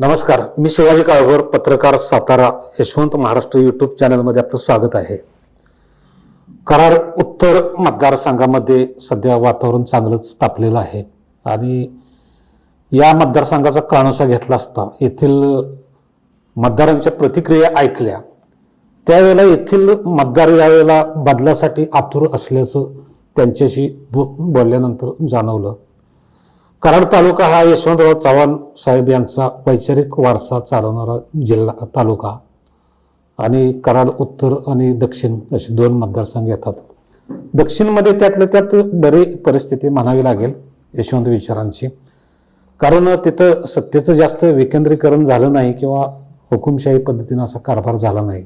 नमस्कार मी शिवाजी काळभोर पत्रकार सातारा यशवंत महाराष्ट्र यूट्यूब चॅनलमध्ये आपलं स्वागत आहे. कराड उत्तर मतदारसंघामध्ये सध्या वातावरण चांगलंच तापलेलं आहे. आणि या मतदारसंघाचा कानोसा घेतला असता येथील मतदारांच्या प्रतिक्रिया ऐकल्या. त्यावेळेला येथील मतदार यावेळेला बदलासाठी आतुर असल्याचं त्यांच्याशी बो बोलल्यानंतर जाणवलं. कराड तालुका हा यशवंतराव चव्हाण साहेब यांचा वैचारिक वारसा चालवणारा जिल्हा तालुका आणि कराड उत्तर आणि दक्षिण असे दोन मतदारसंघ येतात. दक्षिणमध्ये त्यातल्या त्यात बरी परिस्थिती म्हणावी लागेल यशवंत विचारांची. कारण तिथं सत्तेचं जास्त विकेंद्रीकरण झालं नाही किंवा हुकुमशाही पद्धतीनं असा कारभार झाला नाही.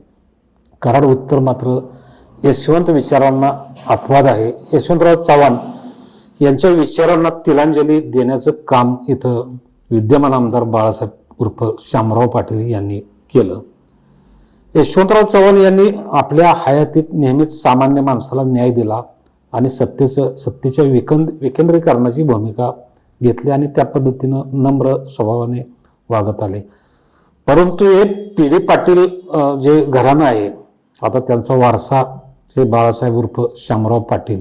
कराड उत्तर मात्र यशवंत विचारांना अपवाद आहे. यशवंतराव चव्हाण यांच्या विचारांना तिलांजली देण्याचं काम इथं विद्यमान आमदार बाळासाहेब उर्फ शामराव पाटील यांनी केलं. यशवंतराव चव्हाण यांनी आपल्या हयातीत नेहमीच सामान्य माणसाला न्याय दिला आणि सत्तेचं सत्तेच्या विकेंद विकेंद्रीकरणाची भूमिका घेतली आणि त्या पद्धतीनं नम्र स्वभावाने वागत आले. परंतु हे पी डी पाटील जे घराणं आहे आता त्यांचा वारसा हे बाळासाहेब उर्फ शामराव पाटील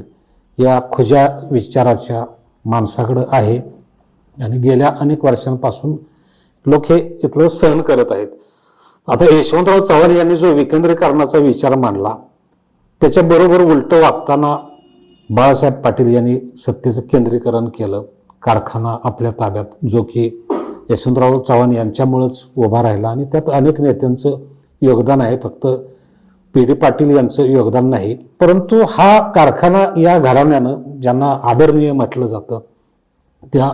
या खुज्या विचाराच्या माणसाकडं आहे. आणि गेल्या अनेक वर्षांपासून लोक हे इथलं सहन करत आहेत. आता यशवंतराव चव्हाण यांनी जो विकेंद्रीकरणाचा विचार मांडला त्याच्याबरोबर उलटं वागताना बाळासाहेब पाटील यांनी सत्तेचं केंद्रीकरण केलं. कारखाना आपल्या ताब्यात जो की यशवंतराव चव्हाण यांच्यामुळंच उभा राहिला. आणि त्यात अनेक नेत्यांचं योगदान आहे. फक्त पी डी पाटील यांचं योगदान नाही. परंतु हा कारखाना या घराण्यानं ज्यांना आदरणीय म्हटलं जातं त्या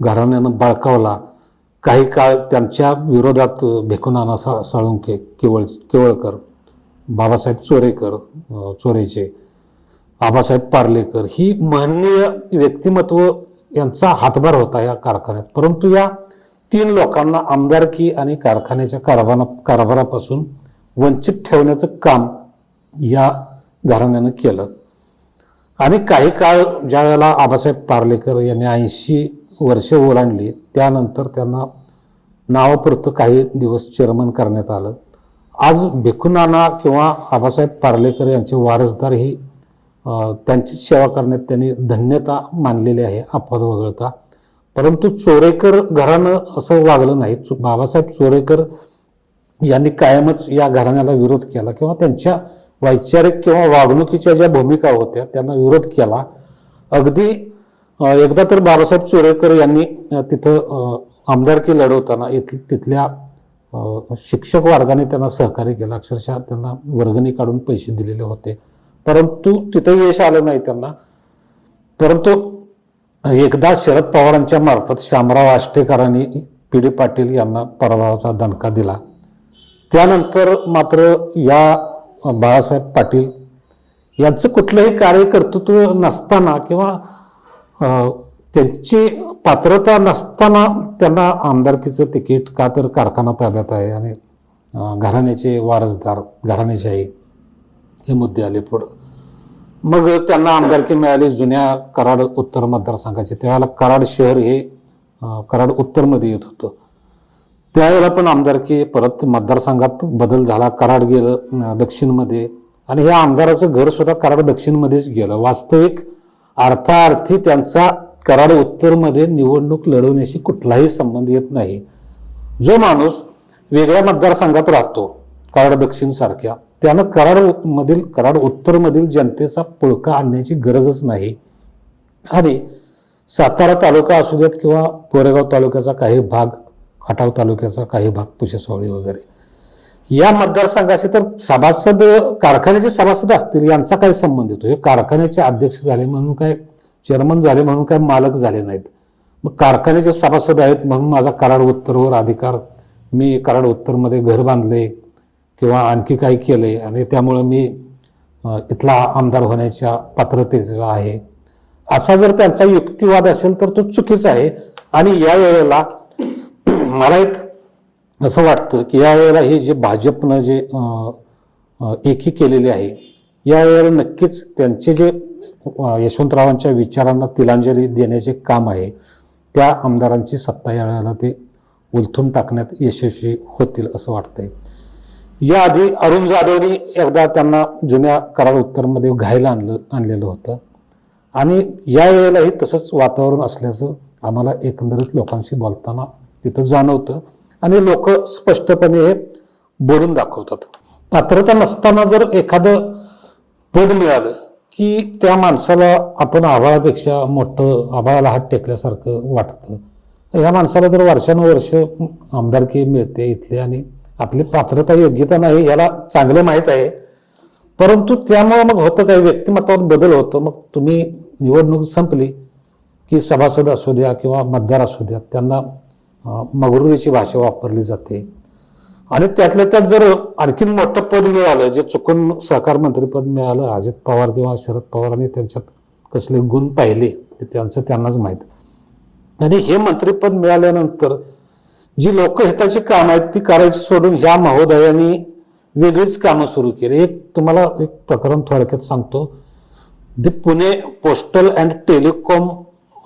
घराण्यानं बळकावला. काही काळ त्यांच्या विरोधात भिकुनाना सा साळुंके केवळ केवळकर बाबासाहेब चोरेकर चोरेचे आबासाहेब पार्लेकर ही माननीय व्यक्तिमत्व यांचा हातभार होता या कारखान्यात. परंतु या तीन लोकांना आमदारकी आणि कारखान्याच्या कारभारा कारभारापासून वंचित ठेवण्याचं काम या घराण्यानं केलं. आणि काही काळ ज्या वेळेला आबासाहेब पार्लेकर यांनी ऐंशी वर्षे ओलांडली त्यानंतर त्यांना नावापुरतं काही दिवस चेअरमन करण्यात आलं. आज भिकुनाना किंवा आबासाहेब पार्लेकर यांचे वारसदार ही त्यांची सेवा करण्यात त्यांनी धन्यता मानलेली आहे अपवाद वगळता. परंतु चोरेकर घरानं असं वागलं नाही. चो- बाबासाहेब चोरेकर यांनी कायमच या घराण्याला विरोध केला किंवा त्यांच्या वैचारिक किंवा वागणुकीच्या ज्या भूमिका होत्या त्यांना विरोध केला. अगदी एकदा तर बाबासाहेब चोरेकर यांनी तिथं आमदारकी लढवताना इथ तिथल्या शिक्षक वर्गाने त्यांना सहकार्य केलं. अक्षरशः त्यांना वर्गणी काढून पैसे दिलेले होते. परंतु तिथं यश आलं नाही त्यांना. परंतु एकदा शरद पवारांच्या मार्फत शामराव आष्टेकरांनी पी. डी. पाटील यांना पराभवाचा दणका दिला. त्यानंतर मात्र या बाळासाहेब पाटील यांचं कुठलंही कार्यकर्तृत्व नसताना किंवा त्यांची पात्रता नसताना त्यांना आमदारकीचं तिकीट का तर कारखाना ताब्यात आहे आणि घराण्याचे वारसदार घराणेशाही हे मुद्दे आले पुढं. मग त्यांना आमदारकी मिळाली जुन्या कराड उत्तर मतदारसंघाचे. त्यावेळेला कराड शहर हे कराड उत्तरमध्ये येत होतं. त्यावेळेला पण आमदारकी परत मतदारसंघात बदल झाला. कराड गेलं दक्षिणमध्ये. आणि ह्या आमदाराचं घर सुद्धा कराड दक्षिणमध्येच गेलं. वास्तविक अर्थार्थी त्यांचा कराड उत्तरमध्ये निवडणूक लढवण्याशी कुठलाही संबंध येत नाही. जो माणूस वेगळ्या मतदारसंघात राहतो कराड दक्षिण सारख्या त्यानं कराड मधील कराड उत्तरमधील जनतेचा पुळका आणण्याची गरजच नाही. आणि सातारा तालुका असू देत किंवा कोरेगाव तालुक्याचा काही भाग खटाव तालुक्याचा काही भाग पुशेसवाळी वगैरे. या मतदारसंघाशी तर सभासद कारखान्याचे सभासद असतील यांचा काय संबंध येतो. हे कारखान्याचे अध्यक्ष झाले म्हणून काय चेअरमन झाले म्हणून काय मालक झाले नाहीत. मग कारखान्याचे सभासद आहेत म्हणून माझा कराड उत्तरवर अधिकार मी कराड उत्तरमध्ये घर बांधले किंवा आणखी काही केले आणि त्यामुळं मी इथला आमदार होण्याच्या पात्रतेचा आहे. असा जर त्यांचा युक्तिवाद असेल तर तो चुकीचा आहे. आणि या वेळेला मला एक असं वाटतं की या वेळेला हे जे भाजपनं जे एकी केलेली आहे या वेळेला नक्कीच त्यांचे जे यशवंतरावांच्या विचारांना तिलांजली देण्याचे काम आहे त्या आमदारांची सत्ता या वेळेला ते उलथून टाकण्यात यशस्वी होतील असं वाटतंय. याआधी अरुण जाधवनी एकदा त्यांना जुन्या करार उत्तरमध्ये घायला आणलं आणलेलं होतं. आणि या वेळेलाही तसंच वातावरण असल्याचं आम्हाला एकंदरीत लोकांशी बोलताना तिथं जाणवतं. आणि लोक स्पष्टपणे हे बोलून दाखवतात. पात्रता नसताना जर एखादं पद मिळालं की त्या माणसाला आपण आभाळापेक्षा मोठं आभाळाला हात टेकल्यासारखं वाटतं. ह्या माणसाला जर वर्षानुवर्ष आमदारकी मिळते इथले आणि आपली पात्रता योग्यता नाही याला चांगलं माहीत आहे. परंतु त्यामुळे मग होतं काही व्यक्तिमत्वात बदल होतो. मग तुम्ही निवडणूक संपली की सभासद असू द्या किंवा मतदार असू द्या त्यांना मगरुरीची भाषा वापरली जाते. आणि त्यातल्या त्यात जर आणखीन मोठं पद मिळालं जे चुकून सहकार मंत्रीपद मिळालं अजित पवार किंवा शरद पवारांनी त्यांच्यात कसले गुण पाहिले ते त्यांचं त्यांनाच माहीत. आणि हे मंत्रीपद मिळाल्यानंतर जी लोकहिताची कामं आहेत ती करायची सोडून ह्या महोदयांनी वेगळीच कामं सुरू केली. एक तुम्हाला एक प्रकरण थोडक्यात सांगतो. The Pune postal and telecom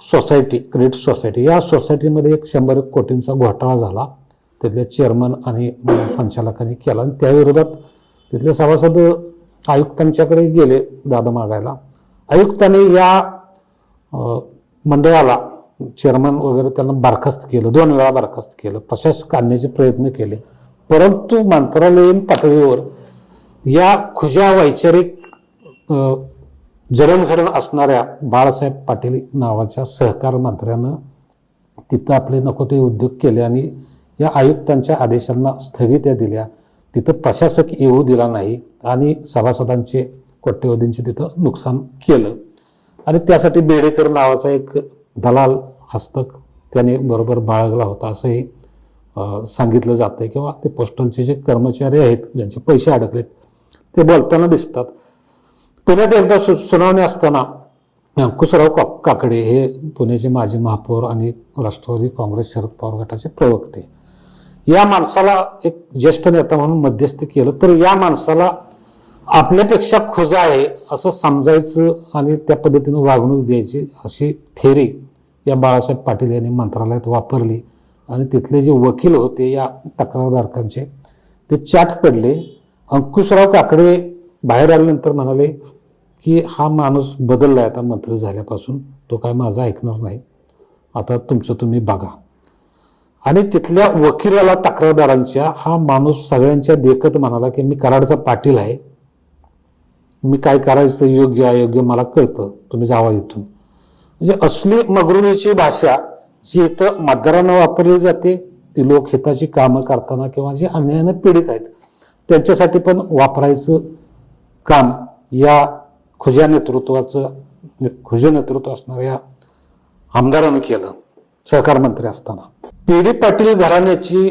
society credit society. या सोसायटीमध्ये एक शंभर एक कोटींचा घोटाळा झाला. तिथल्या चेअरमन आणि संचालकांनी केला. आणि त्याविरोधात तिथले सभासद आयुक्तांच्याकडे गेले दादा मागायला. आयुक्तांनी या मंडळाला चेअरमन वगैरे त्यांना बरखास्त केलं. दोन वेळा बरखास्त केलं. प्रशासक आणण्याचे प्रयत्न केले. परंतु मंत्रालयीन पातळीवर या खुज्या वैचारिक जडणघडण असणाऱ्या बाळासाहेब पाटील नावाच्या सहकार मंत्र्यानं तिथं आपले नको ते उद्योग केले आणि या आयुक्तांच्या आदेशांना स्थगित्या दिल्या. तिथं प्रशासक येऊ दिला नाही आणि सभासदांचे कोट्यवधींचे तिथं नुकसान केलं. आणि त्यासाठी बेडेकर नावाचा एक दलाल हस्तक त्याने बरोबर बाळगला होता असंही सांगितलं जातं किंवा ते पोस्टलचे जे कर्मचारी आहेत ज्यांचे पैसे अडकलेत ते बोलताना दिसतात. पुण्यात एकदा सु सुनावणी असताना अंकुशराव का काकडे हे पुण्याचे माजी महापौर आणि राष्ट्रवादी काँग्रेस शरद पवार गटाचे प्रवक्ते. या माणसाला एक ज्येष्ठ नेता म्हणून मध्यस्थी केलं तर या माणसाला आपल्यापेक्षा खुजा आहे असं समजायचं आणि त्या पद्धतीनं वागणूक द्यायची अशी थेरी या बाळासाहेब पाटील यांनी मंत्रालयात वापरली आणि तिथले जे वकील होते या तक्रारधारकांचे ते चाट पडले. अंकुशराव काकडे बाहेर आल्यानंतर म्हणाले की हा माणूस बदलला आहे आता मंत्री झाल्यापासून तो काय माझा ऐकणार नाही. आता तुमचं तुम्ही बघा. आणि तिथल्या वकिलाला तक्रारदारांच्या हा माणूस सगळ्यांच्या देखत म्हणाला की मी कराडचा पाटील आहे. मी काय करायचं योग्य अयोग्य मला कळतं. तुम्ही जावा इथून. म्हणजे असली मगरुणीची भाषा जी इथं मतदारांना वापरली जाते ती लोक हिताची कामं करताना किंवा जे अन्यायानं पीडित आहेत त्यांच्यासाठी पण वापरायचं काम या खुज्या नेतृत्वाचं खुजे नेतृत्व असणाऱ्या आमदारानं केलं सहकार मंत्री असताना. पी डी पाटील घराण्याची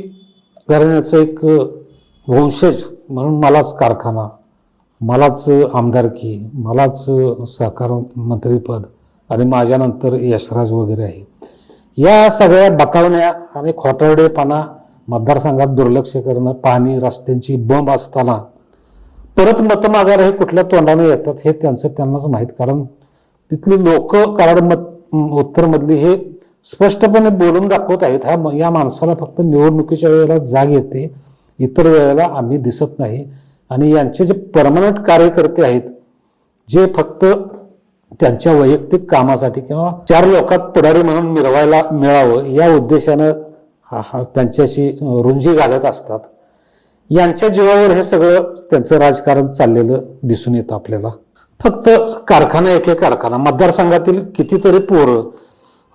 घराण्याचं एक वंशज म्हणून मलाच कारखाना मलाच आमदारकी मलाच सहकार मंत्रीपद आणि माझ्यानंतर यशराज वगैरे आहे. या सगळ्या बकावण्या आणि खोटारडेपणा मतदारसंघात दुर्लक्ष करणं पाणी रस्त्यांची बंब असताना परत मतं मागायला हे कुठल्या तोंडाने येतात हे त्यांचं त्यांनाच माहीत. कारण तिथली लोक कराड मत उत्तरमधली हे स्पष्टपणे बोलून दाखवत आहेत. हा या माणसाला फक्त निवडणुकीच्या वेळेला जाग येते. इतर वेळेला आम्ही दिसत नाही. आणि यांचे जे परमनंट कार्यकर्ते आहेत जे फक्त त्यांच्या वैयक्तिक कामासाठी किंवा चार लोकात पुढारी म्हणून मिळवायला मिळावं या उद्देशानं हा हा त्यांच्याशी रुंजी घालत असतात. यांच्या जीवावर हे सगळं त्यांचं राजकारण चाललेलं दिसून येतं आपल्याला. फक्त कारखाना एक एक कारखाना. मतदारसंघातील कितीतरी पोरं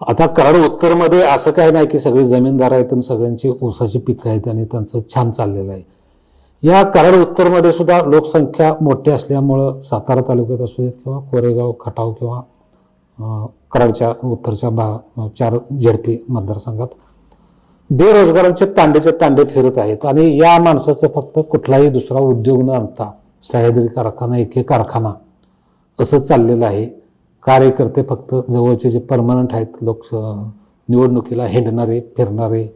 आता कराड उत्तरमध्ये असं काही नाही की सगळे जमीनदार आहेत आणि सगळ्यांची ऊसाची पिकं आहेत आणि त्यांचं छान चाललेलं आहे. या कराड उत्तरमध्ये सुद्धा लोकसंख्या मोठी असल्यामुळं सातारा तालुक्यात असू देत किंवा कोरेगाव खटाव किंवा कराडच्या उत्तरच्या बा चार झेडपी मतदारसंघात बेरोजगारांचे तांडेचे तांडे फिरत आहेत आणि या माणसाचं फक्त कुठलाही दुसरा उद्योग न आणता सह्याद्री कारखाना एके कारखाना असं चाललेलं आहे. कार्यकर्ते फक्त जवळचे जे परमनंट आहेत लोक निवडणुकीला हिंडणारे फिरणारे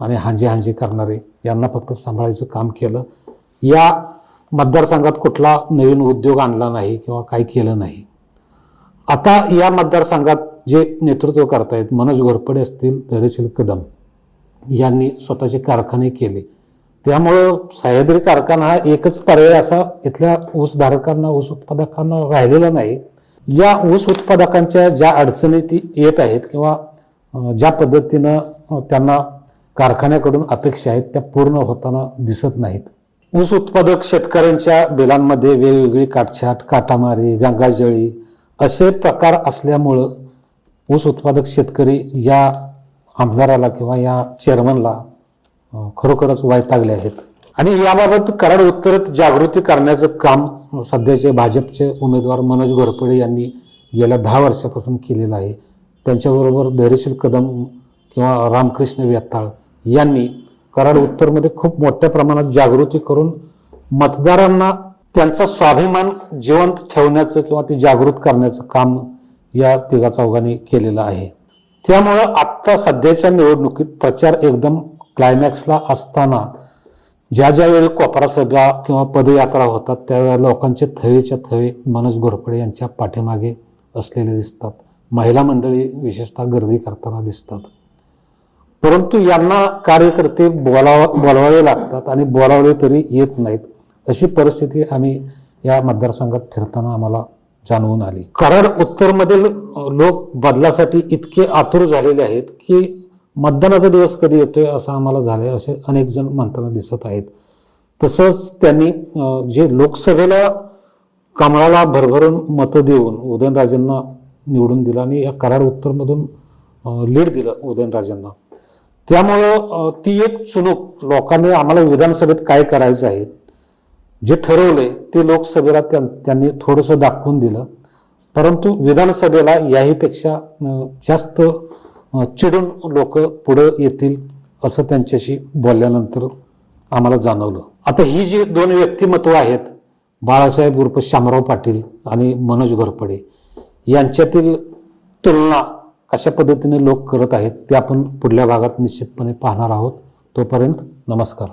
आणि हांजी हांजी करणारे यांना फक्त सांभाळायचं काम केलं. या मतदारसंघात कुठला नवीन उद्योग आणला नाही किंवा काही केलं नाही. आता या मतदारसंघात जे नेतृत्व करतायत मनोज घोरपडे असतील धैर्यशील कदम यांनी स्वतःचे कारखाने केले. त्यामुळं सह्याद्री कारखाना हा एकच पर्याय असा इथल्या ऊसधारकांना ऊस उत्पादकांना राहिलेला नाही. या ऊस उत्पादकांच्या ज्या अडचणी ती येत आहेत किंवा ज्या पद्धतीनं त्यांना कारखान्याकडून अपेक्षा आहेत त्या पूर्ण होताना दिसत नाहीत. ऊस उत्पादक शेतकऱ्यांच्या बिलांमध्ये वेगवेगळी काटछाट काटामारी गंगाजळी असे प्रकार असल्यामुळं ऊस उत्पादक शेतकरी या आमदाराला किंवा या चेअरमनला खरोखरच वैतागले आहेत. आणि याबाबत कराड उत्तरात जागृती करण्याचं काम सध्याचे भाजपचे उमेदवार मनोज घोरपडे यांनी गेल्या दहा वर्षापासून केलेलं आहे. त्यांच्याबरोबर धैर्यशील कदम किंवा रामकृष्ण व्यताळ यांनी कराड उत्तरमध्ये खूप मोठ्या प्रमाणात जागृती करून मतदारांना त्यांचा स्वाभिमान जिवंत ठेवण्याचं किंवा ते जागृत करण्याचं काम या तिघा चौघांनी केलेलं आहे. त्यामुळं आत्ता सध्याच्या निवडणुकीत प्रचार एकदम क्लायमॅक्सला असताना ज्या ज्या वेळी कोपरा सभा किंवा पदयात्रा होतात त्यावेळेला लोकांचे थवेच्या थवे मनोज घोरपडे यांच्या पाठीमागे असलेले दिसतात. महिला मंडळी विशेषतः गर्दी करताना दिसतात. परंतु यांना कार्यकर्ते बोलाव बोलवावे लागतात आणि बोलावले तरी येत नाहीत. अशी परिस्थिती आम्ही या मतदारसंघात फिरताना आम्हाला जाणवून आली. कराड उत्तरमधील लोक बदलासाठी इतके आतुर झालेले आहेत की मतदानाचा दिवस कधी येतोय असं आम्हाला झालंय असे अनेक जण म्हणताना दिसत आहेत. तसंच त्यांनी जे लोकसभेला कमळाला भरभरून मतं देऊन उदयनराजेंना निवडून दिलं आणि या कराड उत्तरमधून लीड दिलं उदयनराजेंना. त्यामुळं ती एक चुणूक लोकांनी आम्हाला विधानसभेत काय करायचं आहे जे ठरवले ते लोकसभेला त्यां- त्यांनी थोडंसं दाखवून दिलं. परंतु विधानसभेला याहीपेक्षा जास्त चिडून लोक पुढं येतील असं त्यांच्याशी बोलल्यानंतर आम्हाला जाणवलं. आता ही जी दोन व्यक्तिमत्व आहेत बाळासाहेब उर्फ शामराव पाटील आणि मनोज घोरपडे यांच्यातील तुलना कशा पद्धतीने लोक करत आहेत ते आपण पुढल्या भागात निश्चितपणे पाहणार आहोत. तोपर्यंत नमस्कार.